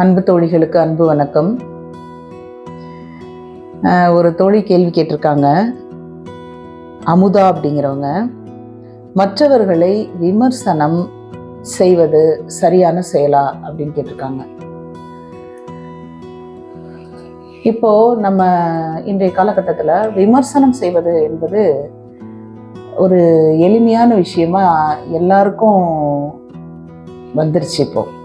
அன்பு தோழிகளுக்கு அன்பு வணக்கம். ஒரு தோழி கேள்வி கேட்டிருக்காங்க. அமுதா அப்படிங்கிறவங்க மற்றவர்களை விமர்சனம் செய்வது சரியான செயலா அப்படின்னு கேட்டிருக்காங்க. இப்போ நம்ம இன்றைய காலகட்டத்தில் விமர்சனம் செய்வது என்பது ஒரு எளிமையான விஷயமா எல்லாருக்கும் வந்துருச்சு இப்போது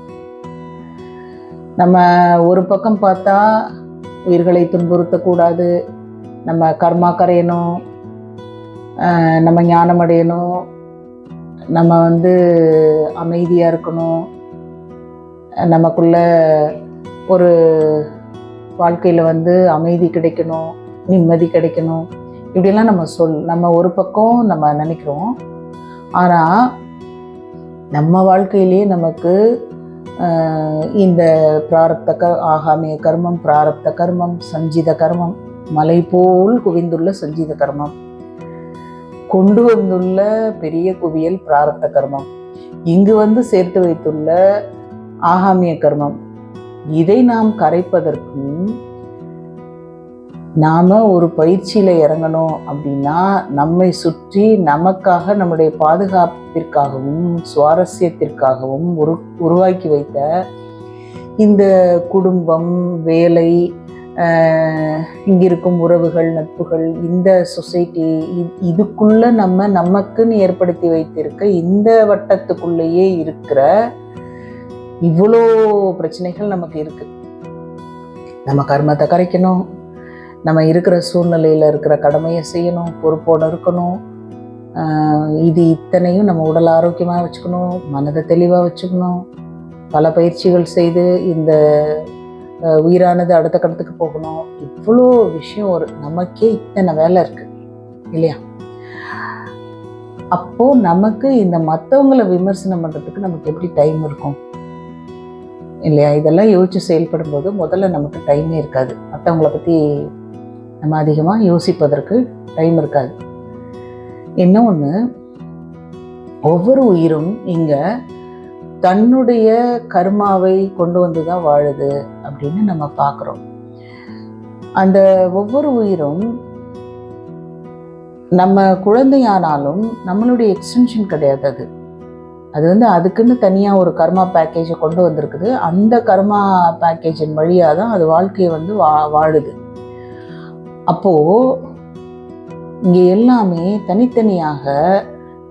நம்ம ஒரு பக்கம் பார்த்தா உயிர்களை துன்புறுத்தக்கூடாது. நம்ம கர்மா கரையணும். நம்ம ஞானம் அடையணும். நம்ம வந்து அமைதியாக இருக்கணும். நமக்குள்ள ஒரு வாழ்க்கையில் வந்து அமைதி கிடைக்கணும் நிம்மதி கிடைக்கணும். இப்படிலாம் நம்ம சொல் நம்ம ஒரு பக்கம் நம்ம நினைக்கிறோம். ஆனால் நம்ம வாழ்க்கையிலேயே நமக்கு இந்த பிராரப்த க ஆகாமிய கர்மம் பிராரப்த கர்மம் சஞ்சித கர்மம் மலை போல் குவிந்துள்ள சஞ்சித கர்மம். கொண்டு வந்துள்ள பெரிய குவியல் பிராரப்த கர்மம். இங்கு வந்து சேர்த்து வைத்துள்ள ஆகாமிய கர்மம். இதை நாம் கரைப்பதற்கும் நாம் ஒரு பயிற்சியில் இறங்கணும் அப்படின்னா நம்மை சுற்றி நமக்காக நம்முடைய பாதுகாப்பிற்காகவும் சுவாரஸ்யத்திற்காகவும் உரு உருவாக்கி வைத்த இந்த குடும்பம் வேலை இங்கிருக்கும் உறவுகள் நட்புகள் இந்த சொசைட்டி இதுக்குள்ளே நம்ம நமக்குன்னு ஏற்படுத்தி வைத்திருக்க இந்த வட்டத்துக்குள்ளேயே இருக்கிற இவ்வளோ பிரச்சனைகள் நமக்கு இருக்குது நம்ம கர்மத்தை கரைக்கணும். நம்ம இருக்கிற சூழ்நிலையில் இருக்கிற கடமையை செய்யணும் பொறுப்போடு இருக்கணும். இது இத்தனையும் நம்ம உடல் ஆரோக்கியமாக வச்சுக்கணும் மனதை தெளிவாக வச்சுக்கணும். பல பயிற்சிகள் செய்து இந்த உயிரானது அடுத்த கட்டத்துக்கு போகணும். இவ்வளோ விஷயம் ஒரு நமக்கே இத்தனை வேலை இருக்குது இல்லையா? அப்போ நமக்கு இந்த மற்றவங்களை விமர்சனம் பண்ணுறதுக்கு நமக்கு எப்படி டைம் இருக்கும்? இல்லையா? இதெல்லாம் யோசித்து செயல்படும் போது முதல்ல நமக்கு டைமே இருக்காது. மற்றவங்கள பற்றி நம்ம அதிகமாக யோசிப்பதற்கு டைம் இருக்காது. என்ன ஒன்று ஒவ்வொரு உயிரும் இங்கே தன்னுடைய கர்மாவை கொண்டு வந்து தான் வாழுது அப்படின்னு நம்ம பார்க்குறோம். அந்த ஒவ்வொரு உயிரும் நம்ம குழந்தையானாலும் நம்மளுடைய எக்ஸ்டென்ஷன் கிடையாது அது. அது வந்து அதுக்குன்னு தனியாக ஒரு கர்மா பேக்கேஜை கொண்டு வந்திருக்குது. அந்த கர்மா பேக்கேஜின் வழியாக தான் அது வாழ்க்கையை வந்து வா வாழுது. அப்போது இங்கே எல்லாமே தனித்தனியாக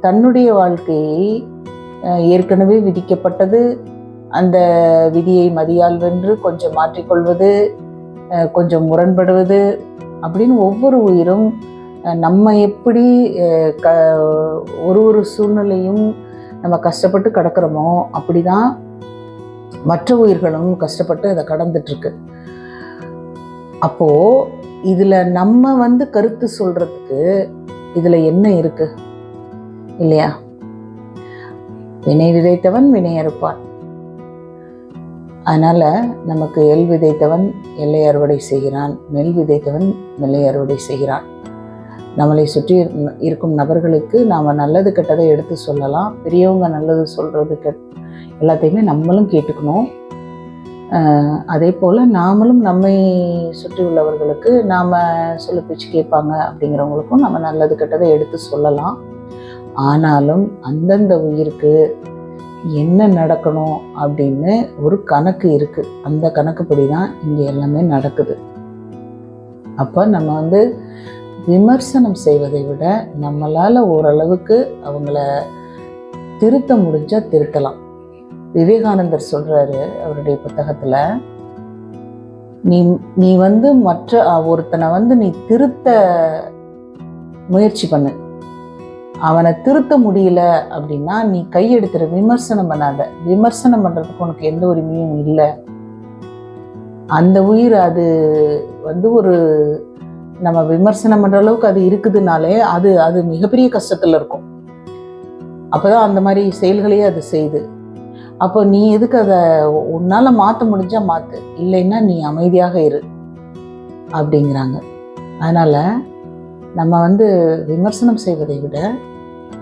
தன்னுடைய வாழ்க்கையை ஏற்கனவே விதிக்கப்பட்டது. அந்த விதியை மதியால் வென்று கொஞ்சம் மாற்றிக்கொள்வது கொஞ்சம் முரண்படுவது அப்படின்னு ஒவ்வொரு உயிரும் நம்ம எப்படி க ஒரு ஒரு சூழ்நிலையும் நம்ம கஷ்டப்பட்டு கடக்கிறோமோ அப்படிதான் மற்ற உயிர்களும் கஷ்டப்பட்டு அதை கடந்துட்டுருக்கு அப்போது இதில் நம்ம வந்து கருத்து சொல்கிறதுக்கு இதில் என்ன இருக்கு? இல்லையா? வினை விதைத்தவன் வினை அறுப்பான். நமக்கு எல் விதைத்தவன் எல்லை அறுவடை செய்கிறான் நெல் விதைத்தவன் நெல்லை அறுவடை செய்கிறான். நம்மளை சுற்றி இருக்கும் நபர்களுக்கு நாம் நல்லது கெட்டதை எடுத்து சொல்லலாம் பெரியவங்க நல்லது சொல்கிறது கெட் எல்லாத்தையுமே நம்மளும் கேட்டுக்கணும். அதே போல் நாமளும் நம்மை சுற்றி உள்ளவர்களுக்கு நாம் சொல்ல பேச்சு கேட்பாங்க அப்படிங்கிறவங்களுக்கும் நம்ம நல்லது கெட்டதை எடுத்து சொல்லலாம். ஆனாலும் அந்தந்த உயிருக்கு என்ன நடக்கணும் அப்படின்னு ஒரு கணக்கு இருக்குது அந்த கணக்குப்படி தான் இங்கே எல்லாமே நடக்குது. அப்போ நம்ம வந்து விமர்சனம் செய்வதை விட நம்மளால் ஓரளவுக்கு அவங்கள திருத்த முடிஞ்சால் திருத்தலாம். விவேகானந்தர் சொல்கிறாரு அவருடைய புத்தகத்தில் நீ நீ வந்து மற்ற ஒருத்தனை வந்து நீ திருத்த முயற்சி பண்ணு. அவனை திருத்த முடியல அப்படின்னா நீ கையெடுத்துற விமர்சனம் பண்ணாத. விமர்சனம் பண்ணுறதுக்கு உனக்கு எந்த உரிமையும் இல்லை. அந்த உயிர் அது வந்து ஒரு நம்ம விமர்சனம் பண்ணுற அளவுக்கு அது இருக்குதுனாலே அது அது மிகப்பெரிய கஷ்டத்தில் இருக்கும். அப்போதான் அந்த மாதிரி செயல்களையே அது செய்யுது அப்போ நீ எதுக்கு அதை உன்னால் மாற்ற முடிஞ்சால் மாற்று இல்லைன்னா நீ அமைதியாக இரு. அப்படிங்கிறாங்க. அதனால் நம்ம வந்து விமர்சனம் செய்வதை விட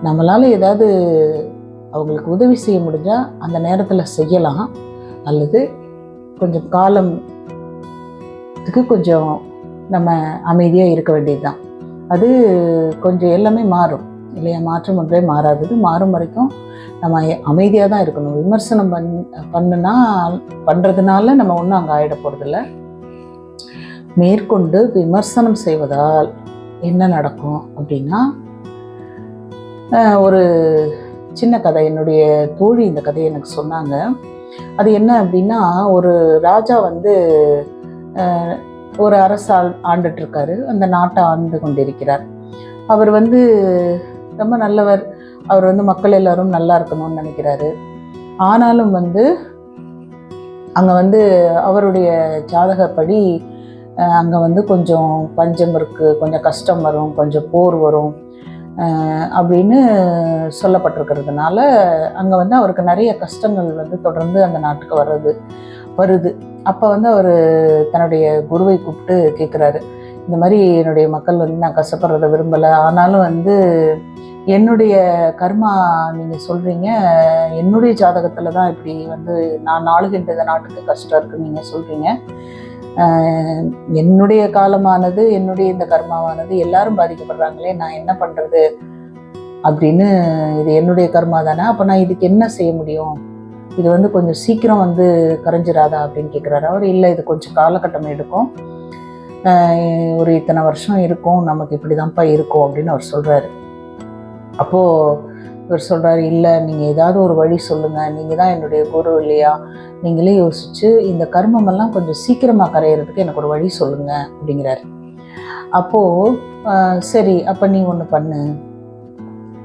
நம்மளால் ஏதாவது அவங்களுக்கு உதவி செய்ய முடிஞ்சால் அந்த நேரத்தில் செய்யலாம். அல்லது கொஞ்சம் காலத்துக்கு கொஞ்சம் நம்ம அமைதியாக இருக்க வேண்டியது தான் அது கொஞ்சம் எல்லாமே மாறும். இல்லையா? மாற்றம் ஒன்றே மாறாதது மாறும் வரைக்கும் நம்ம அமைதியாக தான் இருக்கணும். விமர்சனம் பண் பண்ணுனா பண்ணுறதுனால நம்ம ஒன்றும் அங்கே ஆகிட போகிறதில்ல மேற்கொண்டு விமர்சனம் செய்வதால் என்ன நடக்கும் அப்படின்னா ஒரு சின்ன கதை என்னுடைய தோழி இந்த கதையை எனக்கு சொன்னாங்க. அது என்ன அப்படின்னா ஒரு ராஜா வந்து ஒரு அரசு ஆள் ஆண்டுட்டு இருக்காரு. அந்த நாட்டை ஆண்டு கொண்டிருக்கிறார். அவர் வந்து ரொம்ப நல்லவர். அவர் வந்து மக்கள் எல்லாரும் நல்லா இருக்கணும்னு நினைக்கிறாரு. ஆனாலும் வந்து அங்கே வந்து அவருடைய ஜாதகப்படி அங்கே வந்து கொஞ்சம் பஞ்சம் இருக்குது கொஞ்சம் கஷ்டம் வரும் கொஞ்சம் போர் வரும் அப்படின்னு சொல்லப்பட்டிருக்கிறதுனால அங்கே வந்து அவருக்கு நிறைய கஷ்டங்கள் வந்து தொடர்ந்து அந்த நாட்டுக்கு வர்றது வருது. அப்போ வந்து அவர் தன்னுடைய குருவை கூப்பிட்டு கேட்குறாரு இந்த மாதிரி என்னுடைய மக்கள் வந்து நான் கஷ்டப்படுறத விரும்பலை. ஆனாலும் வந்து என்னுடைய கர்மா நீங்கள் சொல்கிறீங்க என்னுடைய ஜாதகத்தில் தான் இப்படி வந்து நான் நாளுகின்ற நாட்டுக்கு கஷ்டம் இருக்குன்னு நீங்கள் சொல்கிறீங்க என்னுடைய காலமானது என்னுடைய இந்த கர்மாவானது எல்லாரும் பாதிக்கப்படுறாங்களே நான் என்ன பண்ணுறது அப்படின்னு இது என்னுடைய கர்மா தானே. அப்போ நான் இதுக்கு என்ன செய்ய முடியும்? இது வந்து கொஞ்சம் சீக்கிரம் வந்து கரைஞ்சிராதா அப்படின்னு கேட்குறாரு அவர் இல்லை இது கொஞ்சம் காலகட்டம் எடுக்கும். ஒரு இத்தனை வருஷம் இருக்கும் நமக்கு இப்படி தான்ப்பா இருக்கும் அப்படின்னு அவர் சொல்கிறாரு அப்போது இவர் சொல்கிறாரு இல்லை நீங்கள் ஏதாவது ஒரு வழி சொல்லுங்கள் நீங்கள் தான் என்னுடைய குரு இல்லையா? நீங்களே யோசிச்சு இந்த கர்மமெல்லாம் கொஞ்சம் சீக்கிரமாக கரையிறதுக்கு எனக்கு ஒரு வழி சொல்லுங்கள் அப்படிங்கிறாரு. அப்போது சரி அப்போ நீ ஒன்று பண்ணு.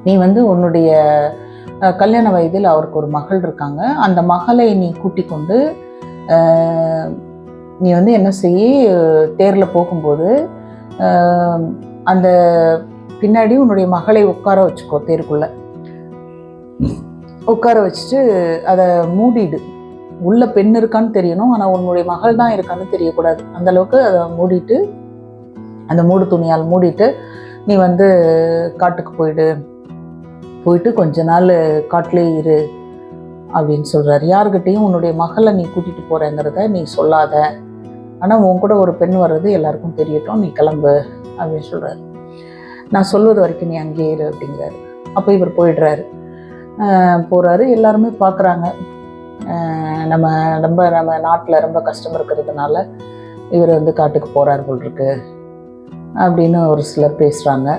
நீ வந்து உன்னுடைய கல்யாண வயதில் அவருக்கு ஒரு மகள் இருக்காங்க. அந்த மகளை நீ கூட்டிக் கொண்டு நீ வந்து என்ன செய்ய தேரில் போகும்போது அந்த பின்னாடி உன்னுடைய மகளை உட்கார வச்சுக்கோ தேருக்குள்ள. உட்கார வச்சுட்டு அதை மூடிடு. உள்ள பெண் இருக்கான்னு தெரியணும் ஆனால் உன்னுடைய மகள் தான் இருக்கான்னு தெரியக்கூடாது. அந்த அளவுக்கு அதை மூடிட்டு அந்த மூடு துணியால் மூடிட்டு நீ வந்து காட்டுக்கு போயிடு. போயிட்டு கொஞ்ச நாள் காட்டிலே இரு அப்படின்னு சொல்கிறார் யாருக்கிட்டேயும் உன்னுடைய மகளை நீ கூட்டிகிட்டு போகிறேங்கிறத நீ சொல்லாத. ஆனால் உன் கூட ஒரு பெண் வர்றது எல்லாருக்கும் தெரியட்டும் நீ கிளம்பு அப்படின்னு சொல்கிறாரு நான் சொல்வது வரைக்கும் நீ அங்கேயே இரு அப்படிங்கிறாரு. அப்போ இவர் போயிடுறாரு. போகிறாரு எல்லாருமே பார்க்குறாங்க நம்ம ரொம்ப நம்ம நாட்டில் ரொம்ப கஷ்டம் இருக்கிறதுனால இவர் வந்து காட்டுக்கு போகிறார் போல் இருக்கு அப்படின்னு ஒரு சிலர் பேசுகிறாங்க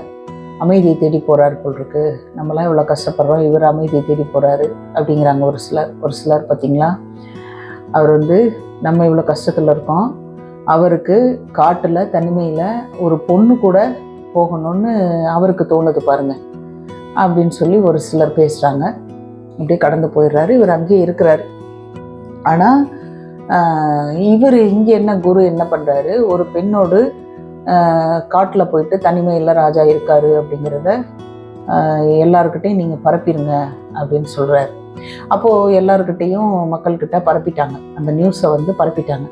அமைதியை தேடி போகிறார் போல் இருக்கு நம்மளாம் இவ்வளோ கஷ்டப்படுறோம். இவர் அமைதியை தேடி போகிறாரு அப்படிங்கிறாங்க ஒரு சிலர். ஒரு சிலர் பார்த்திங்களா அவர் வந்து நம்ம இவ்வளோ கஷ்டத்தில் இருக்கோம். அவருக்கு காட்டில் தனிமையில் ஒரு பொண்ணு கூட போகணும்னு அவருக்கு தோணுது பாருங்க. அப்படின்னு சொல்லி ஒரு சிலர் பேசுகிறாங்க அப்படியே கடந்து போயிடுறாரு. இவர் அங்கேயே இருக்கிறாரு. ஆனால் இவர் இங்கே என்ன குரு என்ன பண்ணுறாரு ஒரு பெண்ணோடு காட்டில் போயிட்டு தனிமையில் ராஜா இருக்காரு அப்படிங்கிறத எல்லாருக்கிட்டையும் நீங்கள் பரப்பிடுங்க அப்படின்னு சொல்கிறாரு அப்போது எல்லாருக்கிட்டேயும் மக்கள்கிட்ட பரப்பிட்டாங்க. அந்த நியூஸை வந்து பரப்பிட்டாங்க.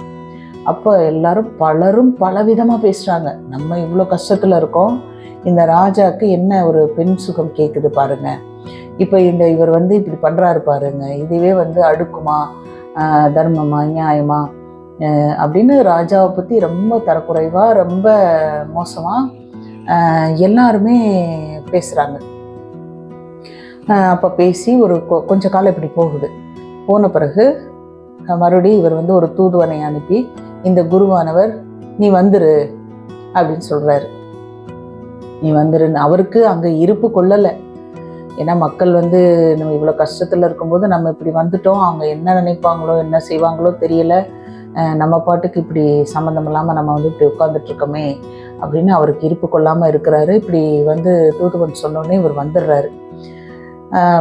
அப்போ எல்லாரும் பலரும் பலவிதமாக பேசுகிறாங்க நம்ம இவ்வளோ கஷ்டத்தில் இருக்கோம். இந்த ராஜாவுக்கு என்ன ஒரு பெண் சுகம் கேட்குது பாருங்க. இப்போ இந்த இவர் வந்து இப்படி பண்ணுறாரு பாருங்க. இதுவே வந்து அடுக்குமா ஆஹ் தர்மமா நியாயமா அப்படின்னு ராஜாவை பற்றி ரொம்ப தரக்குறைவாக ரொம்ப மோசமாக எல்லாருமே பேசுகிறாங்க அப்போ பேசி ஒரு கொ- கொஞ்ச காலம் இப்படி போகுது. போன பிறகு மறுபடியும் இவர் வந்து ஒரு தூதுவனை அனுப்பி இந்த குருவானவர் நீ வந்துரு அப்படின்னு சொல்கிறாரு நீ வந்துருன்னு அவருக்கு அங்கே இருப்பு கொள்ளலை. ஏன்னா மக்கள் வந்து நம்ம இவ்வளோ கஷ்டத்தில் இருக்கும்போது நம்ம இப்படி வந்துட்டோம். அவங்க என்ன நினைப்பாங்களோ என்ன செய்வாங்களோ தெரியல. நம்ம பாட்டுக்கு இப்படி சம்மந்தம் இல்லாமல் நம்ம வந்து இப்படி உட்காந்துட்ருக்கோமே அப்படின்னு அவருக்கு இருப்பு கொள்ளாமல் இருக்கிறாரு. இப்படி வந்து தூதுவன் சொன்னோடனே இவர் வந்துடுறாரு.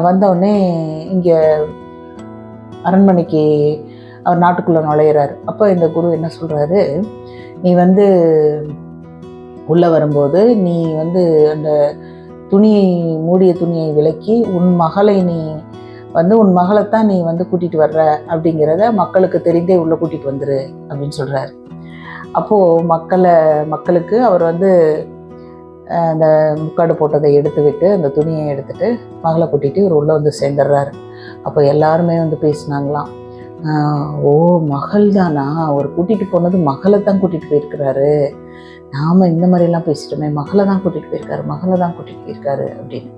வந்தவுடனே இங்கே அரண்மனைக்கு அவர் நாட்டுக்குள்ளே நுழையிறாரு. அப்போ இந்த குரு என்ன சொல்கிறாரு நீ வந்து உள்ளே வரும்போது நீ வந்து அந்த துணியை மூடிய துணியை விலக்கி உன் மகளை நீ வந்து உன் மகளைத்தான் நீ வந்து கூட்டிகிட்டு வர்ற அப்படிங்கிறத மக்களுக்கு தெரிந்தே உள்ளே கூட்டிகிட்டு வந்துரு அப்படின்னு சொல்கிறாரு அப்போது மக்களை மக்களுக்கு அவர் வந்து அந்த முக்காடு போட்டதை எடுத்து விட்டு அந்த துணியை எடுத்துகிட்டு மகளை கூட்டிகிட்டு இவர் உள்ளே வந்து சேர்ந்துடுறாரு. அப்போ எல்லாருமே வந்து பேசினாங்களாம். ஓ மகள் தானா அவர் கூட்டிகிட்டு போனது மகளை தான் கூட்டிகிட்டு போயிருக்கிறாரு. நாம் இந்த மாதிரிலாம் பேசிட்டோமே மகளை தான் கூட்டிகிட்டு போயிருக்காரு மகளை தான் கூட்டிகிட்டு போயிருக்காரு அப்படின்னு.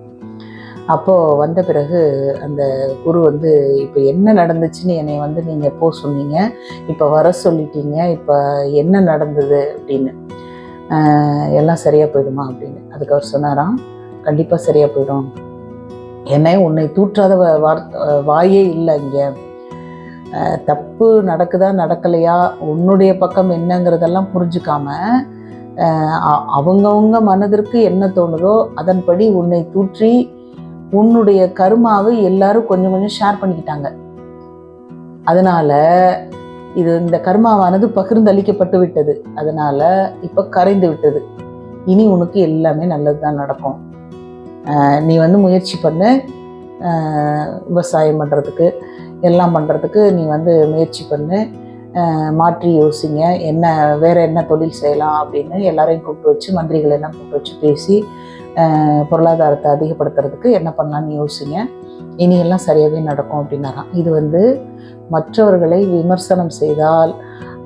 அப்போது வந்த பிறகு அந்த குரு வந்து இப்போ என்ன நடந்துச்சுன்னு என்னை வந்து நீங்கள் எப்போ சொன்னீங்க. இப்போ வர சொல்லிட்டீங்க. இப்போ என்ன நடந்தது? அப்படின்னு. எல்லாம் சரியாக போயிடுமா? அப்படின்னு. அதுக்கு அவர் சொன்னாராம் கண்டிப்பாக சரியாக போயிடும். என்னை உன்னை தூற்றாத வ- வாயே இல்லை இங்கே. தப்பு நடக்குதா நடக்கலையா உன்னுடைய பக்கம் என்னங்கிறதெல்லாம் புரிஞ்சுக்காம அவங்கவுங்க மனதிற்கு என்ன தோணுதோ அதன்படி உன்னை தூற்றி உன்னுடைய கருமாவை எல்லாரும் கொஞ்சம் கொஞ்சம் ஷேர் பண்ணிக்கிட்டாங்க. அதனால இது இந்த கர்மாவானது பகிர்ந்தளிக்கப்பட்டு விட்டது. அதனால இப்போ கரைந்து விட்டது. இனி உனக்கு எல்லாமே நல்லது தான் நடக்கும் நீ வந்து முயற்சி பண்ணு. விவசாயம் பண்ணுறதுக்கு எல்லாம் பண்ணுறதுக்கு நீ வந்து முயற்சி பண்ணு. மாற்றி யோசிங்க. என்ன வேறு என்ன தொழில் செய்யலாம் அப்படின்னு எல்லாரையும் கூப்பிட்டு வச்சு மந்திரிகளை எல்லாம் கூப்பிட்டு வச்சு பேசி பொருளாதாரத்தை அதிகப்படுத்துறதுக்கு என்ன பண்ணலான்னு யோசிங்க. இனி எல்லாம் சரியாகவே நடக்கும் அப்படின்னாராம். இது வந்து மற்றவர்களை விமர்சனம் செய்தால்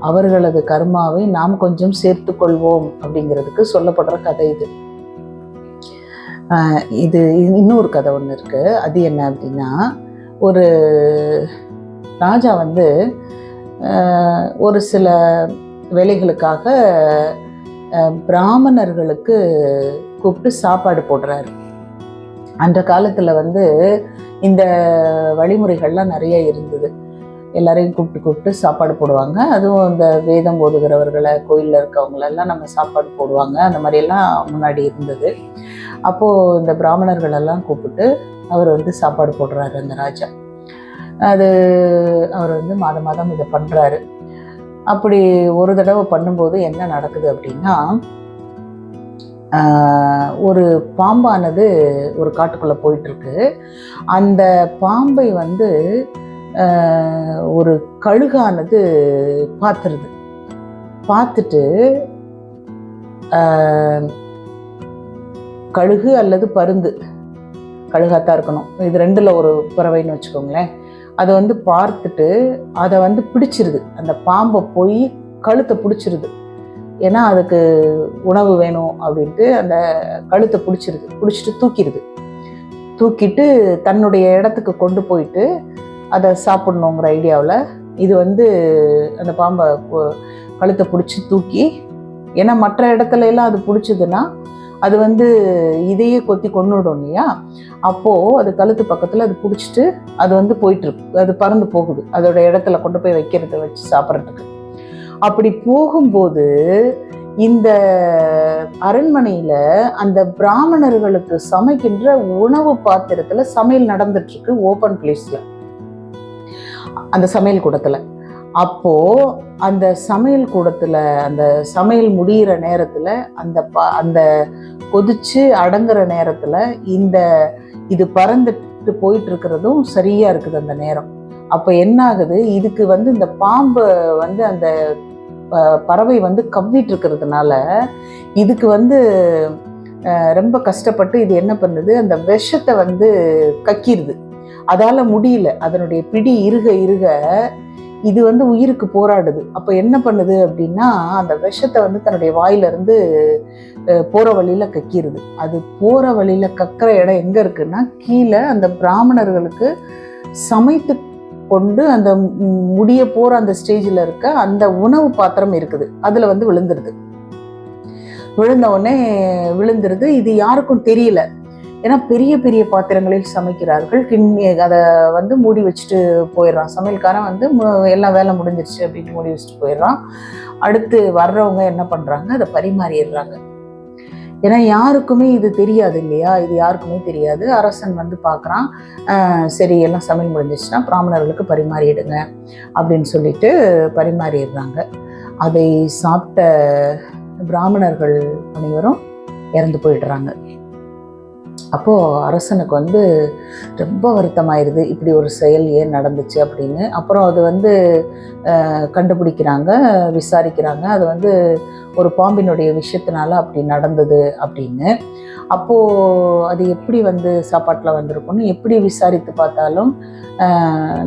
அவர்களது கர்மாவை நாம் கொஞ்சம் சேர்த்து கொள்வோம் அப்படிங்கிறதுக்கு சொல்லப்படுற கதை இது. இது இன்னொரு கதை ஒன்று இருக்குது அது என்ன அப்படின்னா ஒரு ராஜா வந்து ஒரு சில வேலைகளுக்காக பிராமணர்களுக்கு கூப்பிட்டு சாப்பாடு போடுறாரு. அந்த காலத்தில் வந்து இந்த வழிமுறைகள்லாம் நிறைய இருந்தது. எல்லாரையும் கூப்பிட்டு கூப்பிட்டு சாப்பாடு போடுவாங்க. அதுவும் இந்த வேதம் ஓதுகிறவர்களை கோயிலில் இருக்கவங்களெல்லாம் நம்ம சாப்பாடு போடுவாங்க. அந்த மாதிரியெல்லாம் முன்னாடி இருந்தது. அப்போது இந்த பிராமணர்களெல்லாம் கூப்பிட்டு அவர் வந்து சாப்பாடு போடுறாரு அந்த ராஜா. அது அவர் வந்து மாதம் மாதம் இதை பண்ணுறாரு அப்படி ஒரு தடவை பண்ணும்போது என்ன நடக்குது அப்படின்னா ஒரு பாம்பானது ஒரு காட்டுக்குள்ளே போயிட்டுருக்கு. அந்த பாம்பை வந்து ஒரு கழுகானது பார்த்துருது பார்த்துட்டு கழுகு அல்லது பருந்து. கழுகாத்தான் இருக்கணும். இது ரெண்டில் ஒரு பறவைன்னு வச்சுக்கோங்களேன். அதை வந்து பார்த்துட்டு அதை வந்து பிடிச்சிருது. அந்த பாம்பை போய் கழுத்தை பிடிச்சிருது. ஏன்னா அதுக்கு உணவு வேணும் அப்படின்ட்டு அந்த கழுத்தை பிடிச்சிருது. பிடிச்சிட்டு தூக்கிடுது தூக்கிட்டு தன்னுடைய இடத்துக்கு கொண்டு போயிட்டு அதை சாப்பிடணுங்கிற ஐடியாவில் இது வந்து அந்த பாம்பை கழுத்தை பிடிச்சி தூக்கி ஏன்னா மற்ற இடத்துல எல்லாம் அது பிடிச்சதுன்னா அது வந்து இதையே கொத்தி கொண்டுடும் இல்லையா? அப்போது அது கழுத்து பக்கத்தில் அது பிடிச்சிட்டு அது வந்து போயிட்டுருக்கு. அது பறந்து போகுது. அதோட இடத்துல கொண்டு போய் வைக்கிறத வச்சு சாப்பிட்றதுக்கு. அப்படி போகும்போது இந்த அரண்மனையில் அந்த பிராமணர்களுக்கு சமைக்கின்ற உணவு பாத்திரத்தில் சமையல் நடந்துட்டுருக்கு ஓப்பன் பிளேஸில் அந்த சமையல் கூடத்தில். அப்போ அந்த சமையல் கூடத்தில் அந்த சமையல் முடியிற நேரத்தில் அந்த ப- அந்த கொதிச்சு அடங்குற நேரத்தில் இந்த இது பறந்துட்டு போயிட்டுருக்கிறதும் சரியாக இருக்குது அந்த நேரம். அப்போ என்ன ஆகுது இதுக்கு வந்து இந்த பாம்பு வந்து அந்த ப- பறவை வந்து கவ்விட்டு இருக்கிறதுனால இதுக்கு வந்து ரொம்ப கஷ்டப்பட்டு இது என்ன பண்ணுது? அந்த விஷத்தை வந்து கக்கிடுது அதால் முடியல. அதனுடைய பிடி இருக இருக இது வந்து உயிருக்கு போராடுது. அப்போ என்ன பண்ணுது அப்படின்னா அந்த விஷத்தை வந்து தன்னுடைய வாயிலிருந்து போகிற வழியில் கக்கிடுது கக்கிருது. அது போகிற வழியில் கக்கிற இடம் எங்கே இருக்குன்னா கீழே அந்த பிராமணர்களுக்கு சமைத்து கொண்டு அந்த முடிய போகிற அந்த ஸ்டேஜில் இருக்க அந்த உணவு பாத்திரம் இருக்குது. அதில் வந்து விழுந்துருது. விழுந்த உடனே விழுந்துருது. இது யாருக்கும் தெரியல. ஏன்னா பெரிய பெரிய பாத்திரங்களில் சமைக்கிறார்கள். கிண்ணி அதை வந்து மூடி வச்சுட்டு போயிடுறான். சமையல்காரன் வந்து மு- எல்லாம் வேலை முடிஞ்சிருச்சு அப்படின்னு மூடி வச்சுட்டு போயிடுறான். அடுத்து வர்றவங்க என்ன பண்ணுறாங்க அதை பரிமாறிடுறாங்க. ஏன்னா யாருக்குமே இது தெரியாது இல்லையா? இது யாருக்குமே தெரியாது. அரசன் வந்து பார்க்குறான் சரி எல்லாம் சமையல் முடிஞ்சிச்சுன்னா பிராமணர்களுக்கு பரிமாறிடுங்க அப்படின்னு சொல்லிட்டு பரிமாறிடுறாங்க. அதை சாப்பிட்ட பிராமணர்கள் அனைவரும் இறந்து போயிடுறாங்க. அப்போது அரசனுக்கு வந்து ரொம்ப வருத்தமாயிருது இப்படி ஒரு செயல் ஏன் நடந்துச்சு அப்படின்னு. அப்புறம் அது வந்து கண்டுபிடிக்கிறாங்க விசாரிக்கிறாங்க. அது வந்து ஒரு பாம்பினுடைய விஷயத்தினால அப்படி நடந்தது அப்படின்னு. அப்போது அது எப்படி வந்து சாப்பாட்டில் வந்திருக்கும்னு எப்படி விசாரித்து பார்த்தாலும்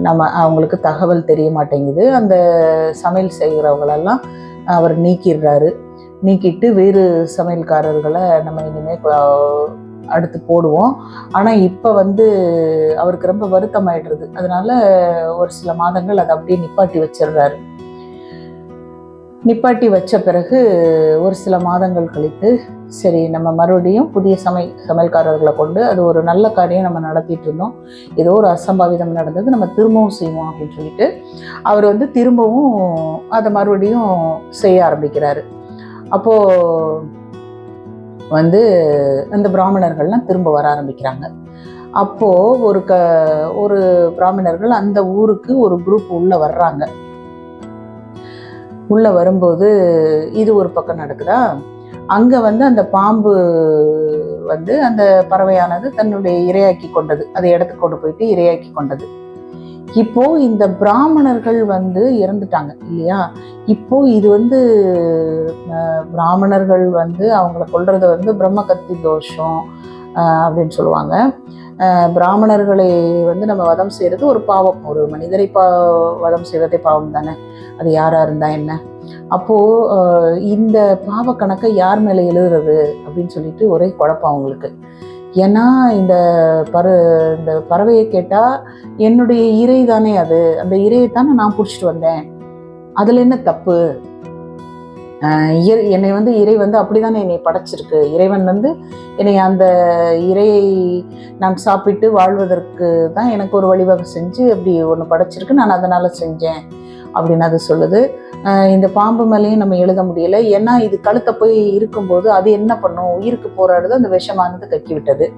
நம்ம அவங்களுக்கு தகவல் தெரிய மாட்டேங்குது. அந்த சமையல் செய்கிறவங்களெல்லாம் அவர் நீக்கிடுறாரு. நீக்கிட்டு வேறு சமையல்காரர்களை நம்ம இனிமேல் அடுத்து போடுவோம். ஆனால் இப்போ வந்து அவருக்கு ரொம்ப வருத்தம் ஆயிடுறது அதனால ஒரு சில மாதங்கள் அதை அப்படியே நிப்பாட்டி வச்சிடுறாரு. நிப்பாட்டி வச்ச பிறகு ஒரு சில மாதங்கள் கழித்து சரி நம்ம மறுபடியும் புதிய சமை சமையல்காரர்களை கொண்டு அது ஒரு நல்ல காரியம் நம்ம நடத்திட்டு இருந்தோம். ஏதோ ஒரு அசம்பாவிதம் நடந்தது நம்ம திரும்பவும் செய்வோம் அப்படின்னு சொல்லிட்டு அவர் வந்து திரும்பவும் அதை மறுபடியும் செய்ய ஆரம்பிக்கிறாரு. அப்போது வந்து அந்த பிராமணர்கள்லாம் திரும்ப வர ஆரம்பிக்கிறாங்க. அப்போது ஒரு க ஒரு பிராமணர்கள் அந்த ஊருக்கு ஒரு குரூப் உள்ளே வர்றாங்க. உள்ளே வரும்போது இது ஒரு பக்கம் நடக்குதா? அங்கே வந்து அந்த பாம்பு வந்து அந்த பறவையானது தன்னுடைய இரையாக்கி கொண்டது. அதை இடத்துக்கு கொண்டு போயிட்டு இரையாக்கி கொண்டது. இப்போ இந்த பிராமணர்கள் வந்து இறந்துட்டாங்க இல்லையா? இப்போ இது வந்து பிராமணர்கள் வந்து அவங்கள கொள்றது வந்து பிரம்மகத்தி தோஷம் அப்படின்னு சொல்லுவாங்க. பிராமணர்களை வந்து நம்ம வதம் செய்யறது ஒரு பாவம். ஒரு மனிதரை பா வதம் செய்வதே பாவம் தானே? அது யாரா இருந்தா என்ன? அப்போ இந்த பாவ கணக்கை யார் மேலே எழுதுறது அப்படின்னு சொல்லிட்டு ஒரே குழப்பம் அவங்களுக்கு. ஏன்னா இந்த பற இந்த பறவையை கேட்டால் என்னுடைய இறை தானே அது. அந்த இறையை தானே நான் பிடிச்சிட்டு வந்தேன். அதில் என்ன தப்பு? என்னை வந்து இறை வந்து அப்படிதானே என்னை படைச்சிருக்கு. இறைவன் வந்து என்னை அந்த இறையை நான் சாப்பிட்டு வாழ்வதற்கு தான் எனக்கு ஒரு வழிவகை செஞ்சு அப்படி ஒன்று படைச்சிருக்கு. நான் அதனால் செஞ்சேன். அப்படின்னு அது சொல்லுது. இந்த பாம்பு மேலேயும் நம்ம எழுத முடியல. ஏன்னா இது கழுத்தை போய் இருக்கும்போது அது என்ன பண்ணும்? உயிருக்கு போராடுது. அந்த விஷமானது கக்கி விட்டது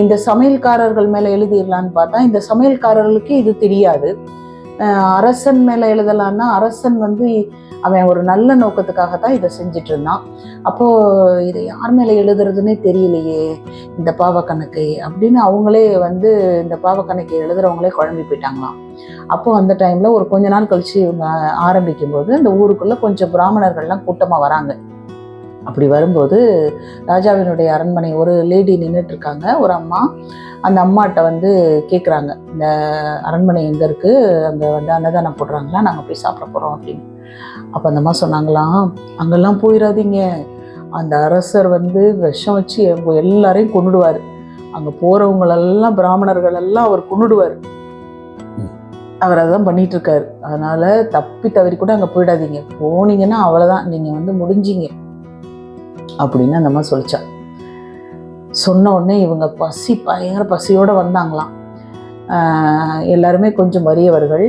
இந்த சமையல்காரர்கள் மேலே எழுதிடலான்னு பார்த்தா இந்த சமையல்காரர்களுக்கு இது தெரியாது. அரசன் மேலே எழுதலான்னா அரசன் வந்து அவன் ஒரு நல்ல நோக்கத்துக்காக தான் இதை செஞ்சுட்டு இருந்தான். அப்போது இதை யார் மேலே எழுதுறதுன்னே தெரியலையே இந்த பாவக்கணக்கை அப்படின்னு அவங்களே வந்து இந்த பாவக்கணக்கை எழுதுறவங்களே குழம்பி போயிட்டாங்களாம். அப்போ அந்த டைம்ல ஒரு கொஞ்ச நாள் கழிச்சு இவங்க ஆரம்பிக்கும் போது அந்த ஊருக்குள்ள கொஞ்சம் பிராமணர்கள்லாம் கூட்டமா வராங்க. அப்படி வரும்போது ராஜாவினுடைய அரண்மனை ஒரு லேடி நின்றுட்டு இருக்காங்க ஒரு அம்மா அந்த அம்மாட்ட வந்து கேட்குறாங்க இந்த அரண்மனை எங்கே இருக்குது அங்கே வந்து அன்னதானம் போடுறாங்களா? நாங்கள் போய் சாப்பிட போகிறோம் அப்படின்னு. அப்போ அந்த அம்மா சொன்னாங்களாம் அங்கெல்லாம் போயிடாதீங்க. அந்த அரசர் வந்து விஷம் வச்சு எங்க எல்லாரையும் கொன்னுடுவார். அங்கே போகிறவங்களெல்லாம் பிராமணர்கள் எல்லாம் அவர் கொன்னுடுவார். அவர் அதான் பண்ணிட்டு இருக்காரு அதனால தப்பி தவறி கூட அங்கே போயிடாதீங்க. போனீங்கன்னா அவ்வளோதான் நீங்கள் வந்து முடிஞ்சீங்க. அப்படின்னு அந்த மாதிரி சொல்லிச்சா. சொன்ன உடனே இவங்க பசி பயங்கர பசியோடு வந்தாங்களாம். எல்லாருமே கொஞ்சம் வறியவர்கள்.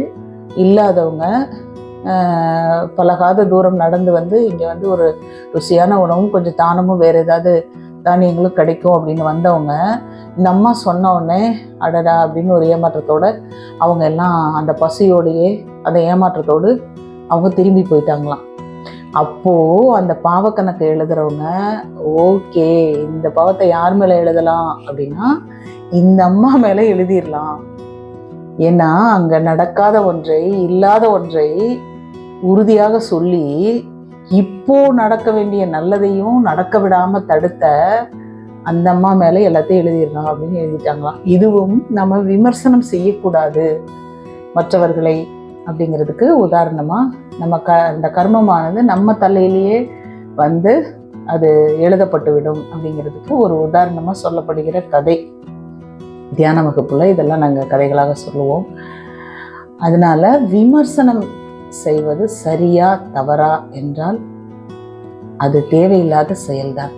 இல்லாதவங்க பலகாத தூரம் நடந்து வந்து இங்கே வந்து ஒரு ருசியான உணவும் கொஞ்சம் தானமும் வேறு ஏதாவது தானியங்களும் கிடைக்கும் அப்படின்னு வந்தவங்க இந்த அம்மா சொன்ன உடனே அடடா அப்படின்னு ஒரு ஏமாற்றத்தோட அவங்க எல்லாம் அந்த பசியோடையே அந்த ஏமாற்றத்தோடு அவங்க திரும்பி போயிட்டாங்களாம். அப்போது அந்த பாவக்கணக்கு எழுதுறவங்க ஓகே இந்த பாவத்தை யார் மேலே எழுதலாம்? அப்படின்னா இந்த அம்மா மேலே எழுதிடலாம் ஏன்னா அங்கே நடக்காத ஒன்றை இல்லாத ஒன்றை உறுதியாக சொல்லி இப்போ நடக்க வேண்டிய நல்லதையும் நடக்க விடாம தடுத்த அந்த அம்மா மேலே எல்லாத்தையும் எழுதிடலாம் அப்படின்னு எழுதிட்டாங்களாம். இதுவும் நம்ம விமர்சனம் செய்யக்கூடாது மற்றவர்களை அப்படிங்கிறதுக்கு உதாரணமா நம்ம க அந்த கர்மமானது நம்ம தலையிலேயே வந்து அது எழுதப்பட்டுவிடும் அப்படிங்கிறதுக்கு ஒரு உதாரணமாக சொல்லப்படுகிற கதை. தியான வகுப்புல இதெல்லாம் நாங்கள் கதைகளாக சொல்லுவோம். அதனால விமர்சனம் செய்வது சரியா தவறா என்றால் அது தேவையில்லாத செயல்தான்.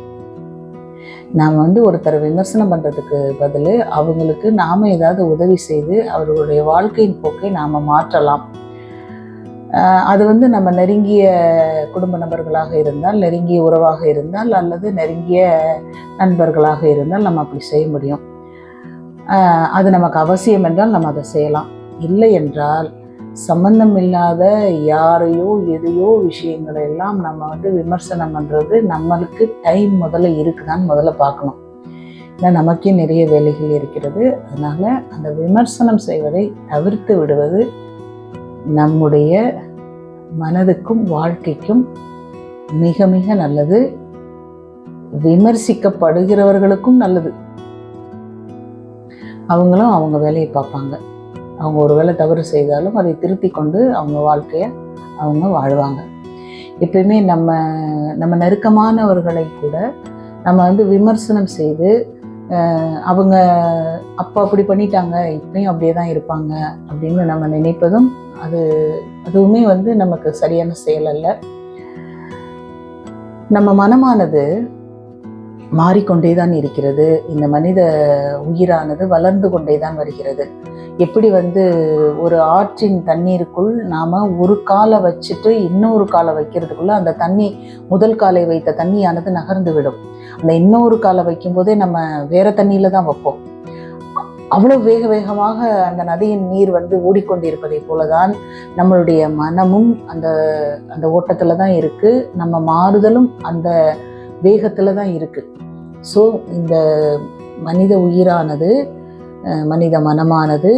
நாம் வந்து ஒருத்தரை விமர்சனம் பண்ணுறதுக்கு பதில் அவங்களுக்கு நாம் ஏதாவது உதவி செய்து அவர்களுடைய வாழ்க்கையின் போக்கை நாம் மாற்றலாம். அது வந்து நம்ம நெருங்கிய குடும்ப நபர்களாக இருந்தால் நெருங்கிய உறவாக இருந்தால் அல்லது நெருங்கிய நண்பர்களாக இருந்தால் நம்ம அப்படி செய்ய முடியும். அது நமக்கு அவசியம் என்றால் நம்ம அதை செய்யலாம். இல்லை என்றால் சம்பந்தம் இல்லாத யாரையோ எதையோ விஷயங்களை எல்லாம் நம்ம வந்து விமர்சனம் பண்ணுறது நம்மளுக்கு டைம் முதல்ல இருக்குதான்னு முதல்ல பார்க்கணும். ஏன்னா நமக்கே நிறைய வேலைகள் இருக்கிறது. அதனால் அந்த விமர்சனம் செய்வதை தவிர்த்து விடுவது நம்முடைய மனதுக்கும் வாழ்க்கைக்கும் மிக மிக நல்லது. விமர்சிக்கப்படுகிறவர்களுக்கும் நல்லது. அவங்களும் அவங்க வேலையை பார்ப்பாங்க. அவங்க ஒரு வேளை தவறு செய்தாலும் அதை திருத்தி கொண்டு அவங்க வாழ்க்கையை அவங்க வாழ்வாங்க. எப்பயுமே நம்ம நம்ம நெருக்கமானவர்களை கூட நம்ம வந்து விமர்சனம் செய்து அவங்க அப்போ அப்படி பண்ணிட்டாங்க இப்பயும் அப்படியே தான் இருப்பாங்க அப்படின்னு நம்ம நினைப்பதும் அது அதுவுமே வந்து நமக்கு சரியான செயல் அல்ல. நம்ம மனமானது மாறிக்கொண்டே தான் இருக்கிறது. இந்த மனித உயிரானது வளர்ந்து கொண்டே தான் வருகிறது. எப்படி வந்து ஒரு ஆற்றின் தண்ணீருக்குள் நாம் ஒரு காலை வச்சுட்டு இன்னொரு காலை வைக்கிறதுக்குள்ள அந்த தண்ணி முதல் காலை வைத்த தண்ணியானது நகர்ந்து விடும். அந்த இன்னொரு காலை வைக்கும்போதே நம்ம வேற தண்ணியில தான் வைப்போம். அவ்வளோ வேக வேகமாக அந்த நதியின் நீர் வந்து ஓடிக்கொண்டிருப்பதை போலதான் நம்மளுடைய மனமும் அந்த அந்த ஓட்டத்தில் தான் இருக்குது நம்ம மாறுதலும் அந்த வேகத்தில் தான் இருக்குது ஸோ இந்த மனித உயிரானது மனித மனமானது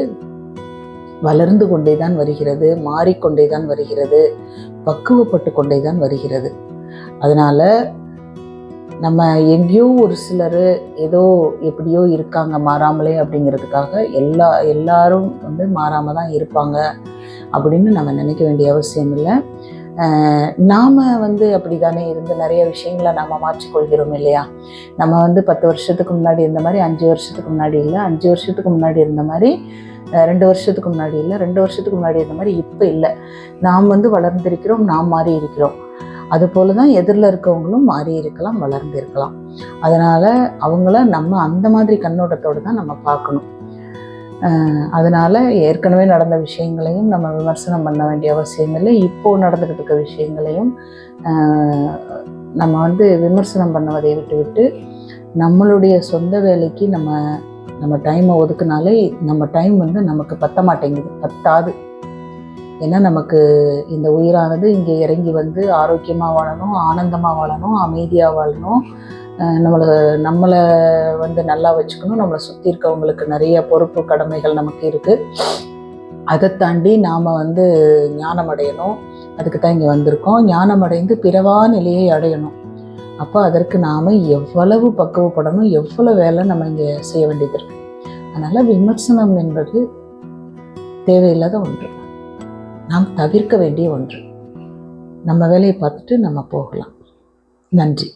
வளர்ந்து கொண்டே தான் வருகிறது மாறிக்கொண்டே தான் வருகிறது பக்குவப்பட்டு கொண்டே தான் வருகிறது. அதனால் நம்ம எங்கேயோ ஒரு சிலர் ஏதோ எப்படியோ இருக்காங்க மாறாமலே அப்படிங்கிறதுக்காக எல்லா எல்லாரும் வந்து மாறாமல் தான் இருப்பாங்க அப்படின்னு நம்ம நினைக்க வேண்டிய அவசியம் இல்லை. நாம் வந்து அப்படி தானே இருந்து நிறைய விஷயங்களை நாம் மாற்றிக்கொள்கிறோம் இல்லையா? நம்ம வந்து பத்து வருஷத்துக்கு முன்னாடி இருந்த மாதிரி அஞ்சு வருஷத்துக்கு முன்னாடி இல்லை அஞ்சு வருஷத்துக்கு முன்னாடி இருந்த மாதிரி ரெண்டு வருஷத்துக்கு முன்னாடி இல்லை ரெண்டு வருஷத்துக்கு முன்னாடி இருந்த மாதிரி இப்போ இல்லை. நாம் வந்து வளர்ந்திருக்கிறோம் நாம் மாறி இருக்கிறோம். அதுபோல தான் எதிரில் இருக்கவங்களும் மாறி இருக்கலாம் வளர்ந்து இருக்கலாம். அதனால் அவங்கள நம்ம அந்த மாதிரி கண்ணோட்டத்தோடு தான் நம்ம பார்க்கணும். அதனால் ஏற்கனவே நடந்த விஷயங்களையும் நம்ம விமர்சனம் பண்ண வேண்டிய அவசியம் இல்லை. இப்போது நடந்துக்கிட்டு இருக்க விஷயங்களையும் நம்ம வந்து விமர்சனம் பண்ணுவதை விட்டுவிட்டு நம்மளுடைய சொந்த வேலைக்கு நம்ம நம்ம டைமை ஒதுக்குனாலே நம்ம டைம் வந்து நமக்கு பத்த மாட்டேங்குது பத்தாது. ஏன்னா நமக்கு இந்த உயிரானது இங்கே இறங்கி வந்து ஆரோக்கியமாக வாழணும் ஆனந்தமாக வாழணும் அமைதியாக வாழணும். நம்மளை நம்மளை வந்து நல்லா வச்சுக்கணும். நம்மளை சுற்றி இருக்கவங்களுக்கு நிறைய பொறுப்பு கடமைகள் நமக்கு இருக்குது அதை தாண்டி நாம் வந்து ஞானம் அடையணும். அதுக்கு தான் இங்கே வந்திருக்கோம். ஞானம் அடைந்து பிறவா நிலையை அடையணும். அப்போ அதற்கு நாம் எவ்வளவு பக்குவப்படணும் எவ்வளோ வேலை நம்ம இங்கே செய்ய வேண்டியது இருக்கு. அதனால் விமர்சனம் என்பது தேவையில்லாத ஒன்று. நாம் தவிர்க்க வேண்டிய ஒன்று. நம்ம வேலையை பார்த்துட்டு நம்ம போகலாம். நன்றி.